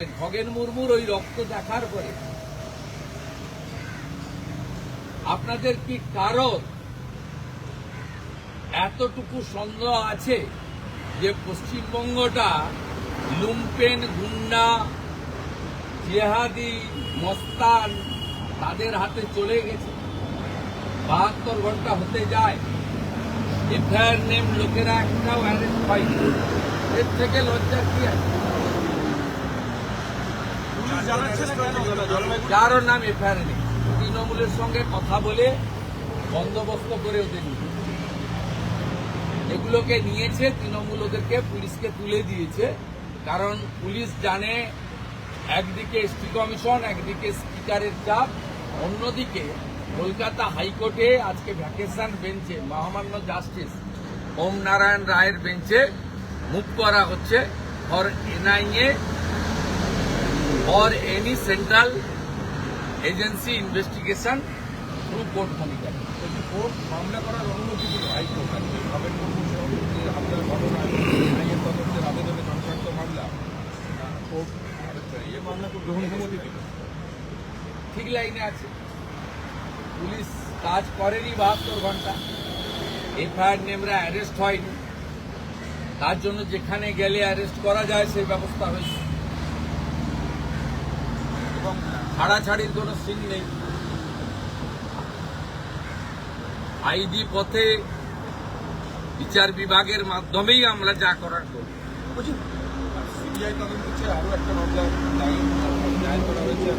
খগেন মুর্মুর ওই রক্ত দেখার পরে আপনাদের কি কারণ এতটুকু সন্দেহ আছে যে পশ্চিমবঙ্গটা লুম্পেন, গুন্ডা, জেহাদি, মস্তান তাদের হাতে চলে গেছে। বাহাত্তর ঘণ্টা হতে যায়। এফআইআর নেম লোকেরা একটাও অ্যারেস্ট হয়নি। এর থেকে লজ্জার কি আছে? যারও নাম এফআইআর নেই। তৃণমূলের সঙ্গে কথা বলে বন্দোবস্ত করে ওদের এগুলোকে নিয়েছে, তৃণমূল ওদেরকে, পুলিশকে তুলে দিয়েছে। কারণ পুলিশ জানে একদিকে এসটি কমিশন, একদিকে স্পিকারের চাপ। অন্যদিকে কলকাতা হাইকোর্টে আজকে ভ্যাকেশন বেঞ্চে, মহামান্য জাস্টিস ওম নারায়ণ রায়ের বেঞ্চে মুখ করা হচ্ছে। For NIA or any central agency investigation through court. বলছি কোর্ট মামলা করার অনুমতি দিল হাইকোর্ট ভাবেন মুর্মু হামলার ঘটনা আইনের তদন্তের আবেদনে সংক্রান্ত মামলা কোর্ট এই মামলা কোর্ট গ্রহণ অনুমতি দিল। ঠিক লাইনে আছে। পুলিশ কাজ করেনি বাহাত্তর ঘণ্টা। এফআইআর নেমরা অ্যারেস্ট হয়নি। তার জন্য যেখানে গেলে অ্যারেস্ট করা যায় সেই ব্যবস্থা হয়েছে। এবং ছাড়াছাড়ির কোনো সিন নেই। আইডি পথে বিচার বিভাগের মাধ্যমেই আমরা যা করার করব সিবিআই তদন্ত হচ্ছে আরও একটা মামলা দায়ের দায়ের করা হয়েছে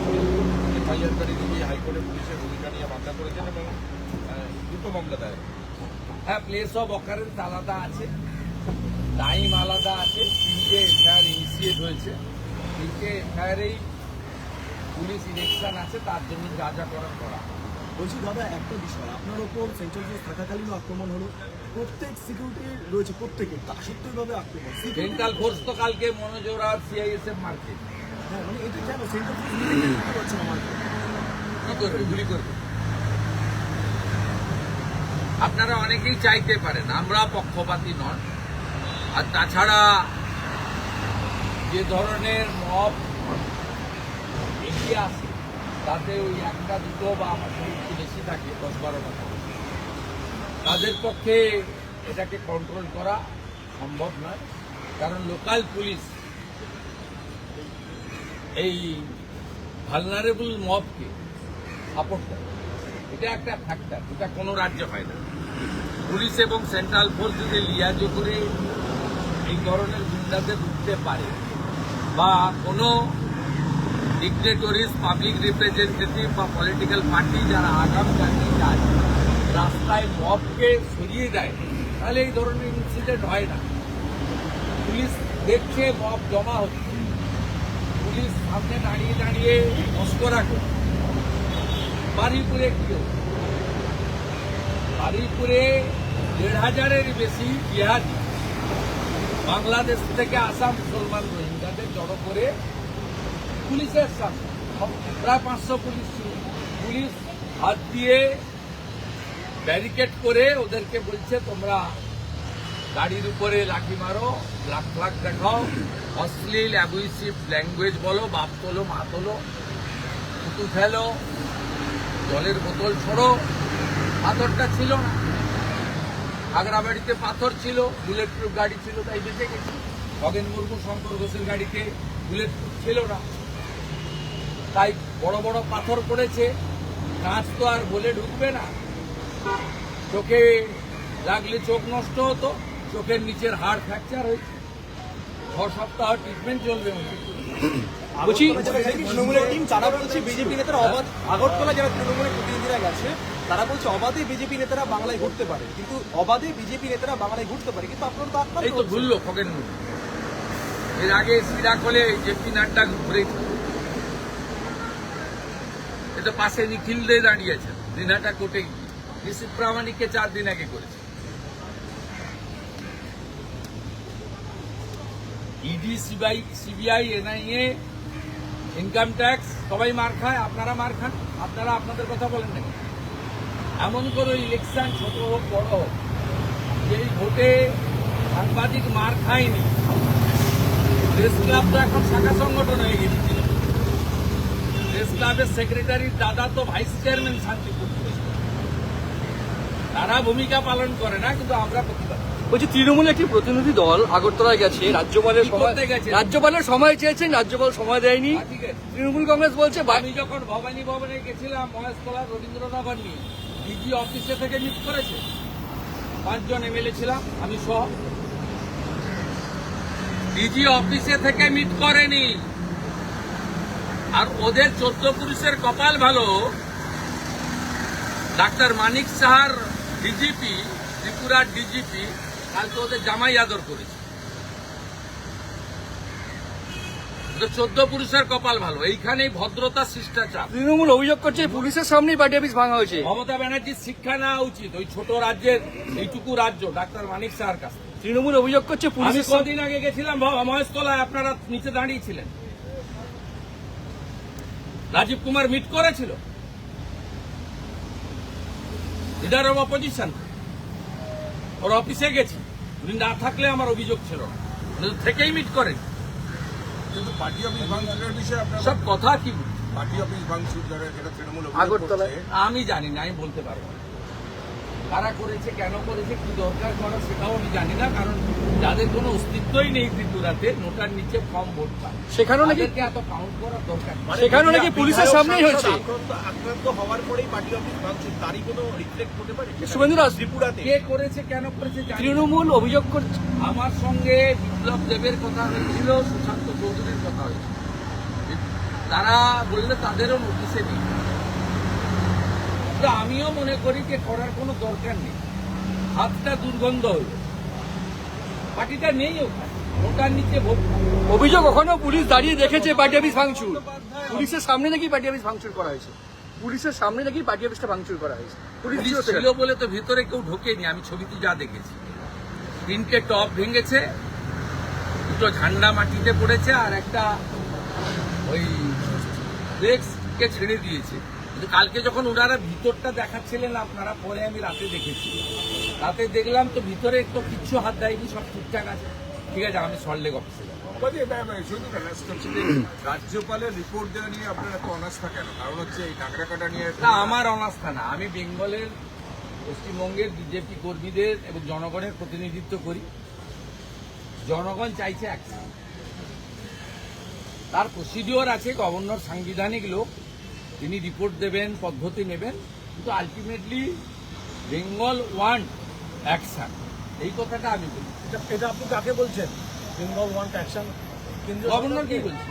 হাইকোর্টে পুলিশের ভূমিকা নিয়ে মামলা করেছেন এবং দুটো মামলা দায়ের হ্যাঁ প্লেস অফ অকারেন্স আলাদা আছে। টাইম আলাদা আছে। তিনটে এফআইআর ইনিশিয়েট হয়েছে। তিনটে এফআইআরেই পুলিশ ইলেকশন আছে তার জন্য যা যা করার করা। বলছি দাদা একটা বিষয় আপনার ওপর সেন্ট্রাল ফোর্স থাকাকালীন আক্রমণ হলো। প্রত্যেক সিকিউরিটি রয়েছে প্রত্যেকে তা সত্ত্বেও ভাবে আক্রমণ। সেন্ট্রাল ফোর্স তো কালকে মনোজোর সিআইএসএফ মার্কে হ্যাঁ মানে এটা কেন? সেন্ট্রাল ফোর্স কি করছে আমার কি করবে? গুলি করবে? আপনারা অনেকেই চাইতে পারেন আমরা পক্ষপাতী নন। আর তাছাড়া যে ধরনের মব তাতে ওই একটা দুটো বা একটু বেশি থাকে, দশ বারোটা তাদের পক্ষে এটাকে কন্ট্রোল করা সম্ভব নয়, কারণ লোকাল পুলিশ এই ভালনারেবল মবকে সাপোর্ট করে। এটা একটা ফ্যাক্টর এটা কোনো রাজ্যে হয় না। পুলিশ এবং সেন্ট্রাল ফোর্স যদি লিয়াজো করে এই ধরনের গুন্ডাদের উঠতে পারে বা কোনো ডিক্টেটরিস পাবলিক রিপ্রেজেন্টেটিভ বা পলিটিক্যাল পার্টি যারা আগাম জানিয়ে যায়, রাস্তায় মবকে সরিয়ে দেয়, তাহলে এই ধরনের ইনসিডেন্ট হয় না। পুলিশ দেখছে মব জমা হচ্ছে। পুলিশ সামনে দাঁড়িয়ে দাঁড়িয়ে মস্করা করছে। বারুইপুরে কি হলো? বারুইপুরে দেড় হাজারের বেশি জিহাদি বাংলাদেশ থেকে আসা মুসলমান রোহিঙ্গাদের জড়ো করে পুলিশের সামনে। প্রায় পাঁচশো পুলিশ ছিল। পুলিশ হাত দিয়ে ব্যারিকেড করে ওদেরকে বলছে, তোমরা গাড়ির উপরে লাঠি মারো, লাখ লাখ দেখাও, অশ্লীল অ্যাবুইসিভ ল্যাঙ্গুয়েজ বলো, বাপ তোলো, মা তোলো থুতু ফেলো, জলের বোতল ছড়ো। পাথরটা ছিল না। আগ্রাবাড়িতে পাথর ছিল বুলেট প্রুফ গাড়ি ছিল, তাই বেঁচে গেছে। খগেন মুর্মু শঙ্কর ঘোষের গাড়িতে বুলেট প্রুফ ছিল না। তাই বড় বড় পাথর পড়েছে। কাঁচ তো আর বলে ঢুকবে না। চোখে লাগলে চোখ নষ্ট হতো চোখের নিচের হাড় ফ্র্যাকচার হয়েছে। ছ সপ্তাহ ট্রিটমেন্ট চলবে বলছি তৃণমূলের টিম তারা বলছে বিজেপি নেতারা অবাধ আগরতলা যারা তৃণমূলের প্রতিনিধিরা গেছে তারা বলছে অবাধে বিজেপি নেতারা বাংলায় ঘুরতে পারে। কিন্তু অবাধে বিজেপি নেতারা বাংলায় ঘুরতে পারে কিন্তু আপনারা তো এই এর আগে সিরাক হলে জেপি নাড্ডা ঘুরে এটা পাশে নিখিল দে দাঁড়িয়েছেন দিনাটা কোটে গিয়ে প্রামাণিককে চার দিন আগে করেছে। ED CBI CBI NIA income tax সবাই মার খায়, আপনারা মার খান, আপনারা আপনাদের কথা বলেন না এমন কোনো ইলেকশন ছোট হোক, বড় হোক যেই ভোটে সাংবাদিক মার খায়নি। প্রেস ক্লাব তো এখন শাখা সংগঠন হয়ে গেছে। প্রেস ক্লাবের সেক্রেটারির দাদা তো ভাইস চেয়ারম্যান শান্তিপুর। তারা ভূমিকা পালন করে না কিন্তু আমরা প্রতিবাদ বলছি তৃণমূলের একটি প্রতিনিধি দল আগরতলায় গেছে রাজ্যপালের সময় রাজ্যপালের সময় চেয়েছেন রাজ্যপাল সময় দেয়নি। তৃণমূল কংগ্রেস বলছে আমি যখন ভবানী ভবনে গেছিলাম মহেশতলা রবীন্দ্রনগর নিয়ে ডিজি অফিসে থেকে মিট করেছে। পাঁচজন এমএলএ ছিলাম আমি সহ। ডিজি অফিসে থেকে মিট করেনি। আর ওদের চোদ্দ পুরুষের কপাল ভালো। ডাক্তার মানিক সাহার ডিজিপি ত্রিপুরার ডিজিপি কালকে ওদের জামাই আদর করেছে। চোদ্দ পুরুষের কপাল ভালো। এইখানেই ভদ্রতা শিষ্টাচার। তৃণমূল অভিযোগ করছে পুলিশের সামনেই পার্টি অফিস ভাঙা হয়েছে। মমতা ব্যানার্জির শিক্ষা নেওয়া উচিত। ওই ছোট রাজ্যের এইটুকু রাজ্য ডাক্তার মানিক সাহার কাছে তৃণমূল অভিযোগ করছে পুলিশের কদিন আগে গেছিলাম মহেশতলায় আপনারা নিচে দাঁড়িয়েছিলেন। রাজীব কুমার মিট করেছিল। লিডার অব অপোজিশন ওর অফিসে গেছি। উনি না থাকলে আমার অভিযোগ ছিল না। থেকেই মিট করেন। কিন্তু পার্টি অফিস ভাঙচুরের বিষয়ে আপনার সব কথা কি? পার্টি অফিস ভাঙচুর যারা যেটা তৃণমূল আগরতলায়। আমি জানি না আমি বলতে পারব না। কারা করেছে কেন করেছে কি দরকার করা সেটাও আমি জানি না কারণ যাদের কোনো অস্তিত্বই নেই ত্রিপুরাতে নোটার নিচে কম ভোট পায়। সেখানেও নাকি এত কাউন্ট করার দরকার। নেই। সেখানেও নাকি পুলিশের সামনেই হয়েছে। আক্রান্ত আক্রান্ত হওয়ার পরেই পার্টি অফিস ভাঙচুর তারই কোনো রিফ্লেক্ট হতে পারে? শুভেন্দু দাস ত্রিপুরাতে। কে করেছে কেন করেছে তৃণমূল অভিযোগ করছে। আমার সঙ্গে বিপ্লব দেবের কথা হয়েছিল সুশান্ত চৌধুরীর কথা হয়েছিল। তারা বললে তাদেরও নোটিশে নেই। তো আমিও মনে করি যে করার কোনো দরকার নেই। হাতটা দুর্গন্ধ হলো। পার্টিটা নেই ওখানে। ওটার নিচে অভিযোগ ওখানেও পুলিশ দাঁড়িয়ে দেখেছে পার্টি অফিস ভাঙচুর। পুলিশের সামনে নাকি পার্টি অফিস ভাঙচুর করা হয়েছে। পুলিশের সামনে নাকি পার্টি অফিসটা ভাঙচুর করা হয়েছে। পুলিশ ছিল বলে তো ভিতরে কেউ ঢোকেনি। আমি ছবিতে যা দেখেছি। তিনটে টপ ভেঙেছে দুটো ঝান্ডা মাটিতে পড়েছে আর একটা ওই ডেস্ককে ছেড়ে দিয়েছে। কিন্তু কালকে যখন ওনারা ভিতরটা দেখাচ্ছিলেন আপনারা পরে আমি রাতে দেখেছি। রাতে দেখলাম তো ভিতরে একটু কিচ্ছু হাত দেয়নি সব ঠিকঠাক আছে। ঠিক আছে আমি সল্টলেক অফিসে রাজ্যপালের রিপোর্ট দেওয়া নিয়ে আপনার এত অনাস্থা কেন? কারণ হচ্ছে এই নাগরা নিয়ে না আমার অনাস্থা না। আমি বেঙ্গলের পশ্চিমবঙ্গের বিজেপি কর্মীদের এবং জনগণের প্রতিনিধিত্ব করি। জনগণ চাইছে অ্যাকশন তার প্রসিডিওর আছে গভর্নর সাংবিধানিক লোক। তিনি রিপোর্ট দেবেন পদ্ধতি নেবেন কিন্তু আলটিমেটলি বেঙ্গল ওয়ান অ্যাকশন এই কথাটা আমি বলি। এটা আপনি কাকে বলছেন? বেঙ্গল ওয়ান অ্যাকশন গভর্নর কি বলছেন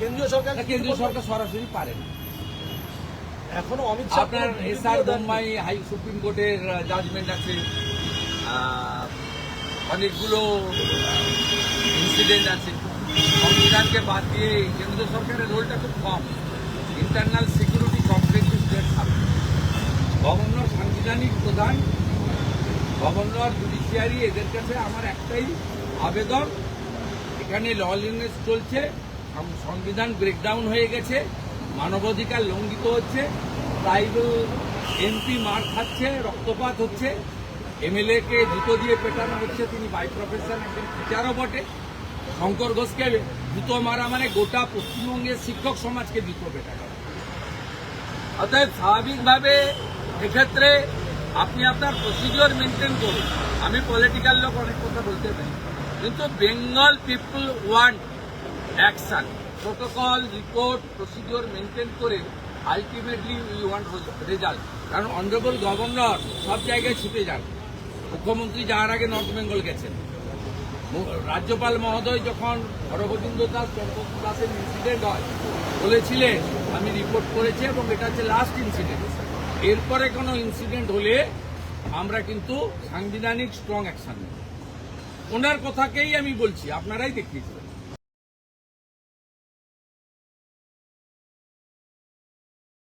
কেন্দ্রীয় সরকার কেন্দ্রীয় সরকার সরাসরি পারে না। এখনও অমিত শাহ আপনার কোনো S R Bommai high supreme কোর্টের জাজমেন্ট আছে। অনেকগুলো ইনসিডেন্ট আছে। সংবিধানকে বাদ দিয়ে কেন্দ্র সরকারের রোলটা খুব কম। ইন্টারনাল গভর্নর সাংবিধানিক প্রধান, গভর্নর জুডিশিয়ারি এদের কাছে আমার একটাই আবেদন, এখানে ললিনেস চলছে সংবিধান ব্রেকডাউন হয়ে গেছে, মানবাধিকার লঙ্ঘিত হচ্ছে ট্রাইবাল এমপি মার খাচ্ছে, রক্তপাত হচ্ছে এমএলএ কে জুতো দিয়ে পেটানো হচ্ছে, তিনি বাই প্রফেশন একজন টিচারও বটে, শঙ্কর ঘোষকে জুতো মারা মানে গোটা পশ্চিমবঙ্গের শিক্ষক সমাজকে জুতো পেটানো। অতএব স্বাভাবিকভাবে এক্ষেত্রে আপনি আপনার প্রসিডিওর মেনটেন করুন। আমি পলিটিক্যাল লোক অনেক কথা বলতে পারি। কিন্তু Bengal people want action protocol report procedure maintain করে আলটিমেটলি উই ওয়ান্ট রেজাল্ট কারণ অনারেবল গভর্নর সব জায়গায় ছুটে যান। মুখ্যমন্ত্রী যাওয়ার আগে নর্থ বেঙ্গল গেছেন। রাজ্যপাল মহোদয় যখন হরগোবিন্দ দাস চম্পক দাসের ইনসিডেন্ট হয়, বলেছিলেন, আমি রিপোর্ট করেছি এবং এটা হচ্ছে লাস্ট ইনসিডেন্ট এরপরে কোনো ইনসিডেন্ট হলে আমরা কিন্তু সাংবিধানিক স্ট্রং অ্যাকশন নেব। ওনার কথাকেই আমি বলছি, আপনারাই দেখিয়েছিলেন।